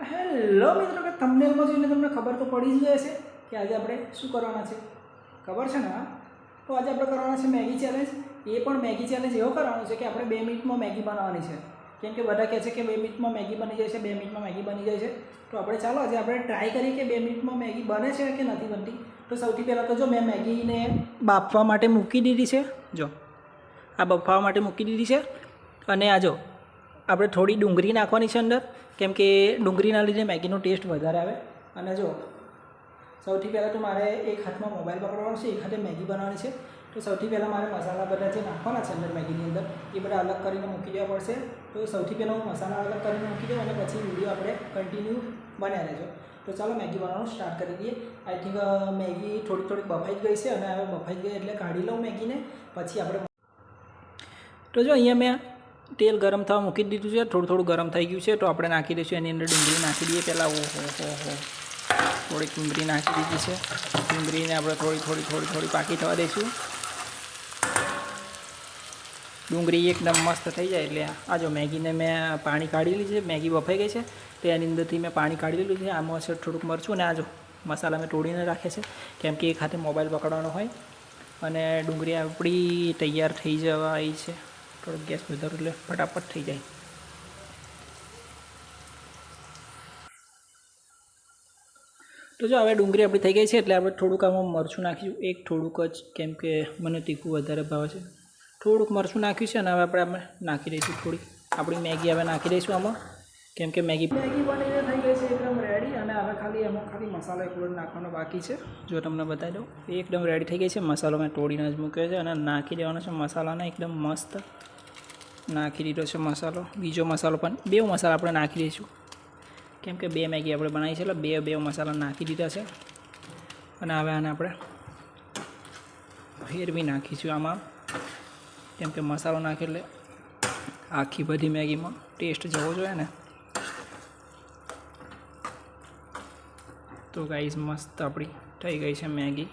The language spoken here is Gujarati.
હેલો મિત્રો કે થંબનેલમાં જોઈને તમને ખબર તો પડી જ હશે કે આજે આપણે શું કરવાના છે. ખબર છે ને? તો આજે આપણે કરવાના છે મેગી ચેલેન્જ. એ પણ મેગી ચેલેન્જ એવો કરવાનો છે કે આપણે બે મિનિટમાં મેગી બનાવવાની છે. કેમ કે બધા કહે છે કે બે મિનિટમાં મેગી બની જાય છે, બે મિનિટમાં મેગી બની જાય છે. તો આપણે ચાલો આજે આપણે ટ્રાય કરીએ કે બે મિનિટમાં મેગી બને છે કે નથી બનતી. તો સૌથી પહેલાં તો જો મેં મેગીને બાફવા માટે મૂકી દીધી છે. જો. આ બફાવા માટે મૂકી દીધી છે. અને આ જો આપણે થોડી ડુંગળી નાખવાની છે અંદર. કેમ કે ડુંગળીના લીધે મેગીનો ટેસ્ટ વધારે આવે. અને જો, સૌથી પહેલાં તો મારે એક હાથમાં મોબાઈલ પકડવાનો છે, એક હાથે મેગી બનાવવાની છે. તો સૌથી પહેલાં મારે મસાલા બધા જે નાખવાના છે અંદર મેગીની અંદર, એ બધા અલગ કરીને મૂકી દેવા પડશે. તો સૌથી પહેલાં હું મસાલા અલગ કરીને મૂકી દઉં અને પછી વીડિયો આપણે કન્ટિન્યુ બન્યા રહેજો તો ચાલો મેગી બનાવવાનું સ્ટાર્ટ કરી દઈએ. આઈ થિંક મેગી થોડી થોડી બફાઈ જ ગઈ છે અને હવે બફાઈ ગઈ એટલે કાઢી લઉં મેગીને. પછી આપણે તો જો અહીંયા મેં તેલ ગરમ થવા મૂકી દીધું છે. થોડું થોડું ગરમ થઈ ગયું છે તો આપણે નાખી દઈશું. એની અંદર ડુંગળી નાખી દઈએ પહેલાં. ઓહો, હો હો થોડીક ડુંગળી નાખી દીધી છે. ડુંગળીને આપણે થોડી થોડી થોડી થોડી પાકી થવા દઈશું. ડુંગળી એકદમ મસ્ત થઈ જાય એટલે આ જો મેગીને મેં પાણી કાઢી લીધું છે. મેગી બફાઈ ગઈ છે. તો એની અંદરથી મેં પાણી કાઢી લીધું છે. આમાં છે થોડુંક મરચું અને આ જો મસાલા મેં તોડીને રાખે છે. કેમ કે એક હાથે મોબાઈલ પકડવાનો હોય અને ડુંગળી આપણી તૈયાર થઈ જવાય છે. થોડોક ગેસ વધારો એટલે ફટાફટ થઈ જાય. તો જો હવે ડુંગળી આપણી થઈ ગઈ છે, એટલે આપણે થોડુંક આમાં મરચું નાખીશું. એક થોડુંક જ, કેમ કે મને તીખું વધારે ભાવે છે. થોડુંક મરચું નાખ્યું છે અને હવે આપણે આમાં નાખી દઈશું થોડીક. આપણી મેગી હવે નાખી દઈશું આમાં. કેમ કે મેગી મેગી બનીને થઈ ગઈ છે, એકદમ રેડી ખાલી એમાં ખાલી મસાલો એકલો જ નાખવાનો બાકી છે. જો તમને બતાવી દઉં એકદમ રેડી થઈ ગઈ છે. મસાલો મેં તોડીને જ મૂક્યો છે અને નાખી દેવાનો છે મસાલાને એકદમ મસ્ત. નાખી દીધો છે મસાલો. બીજો મસાલો પણ, બે મસાલા આપણે નાખી દઈશું. કેમ કે બે મેગી આપણે બનાવી છે એટલે બે બે મસાલા નાખી દીધા છે. અને હવે આને આપણે ફેરવી નાખીશું આમાં. કેમ કે મસાલો નાખી એટલે આખી બધી મેગીમાં ટેસ્ટ જવો જોઈએ ને. તો ગાઈઝ મસ્ત આપણી થઈ ગઈ છે મેગી.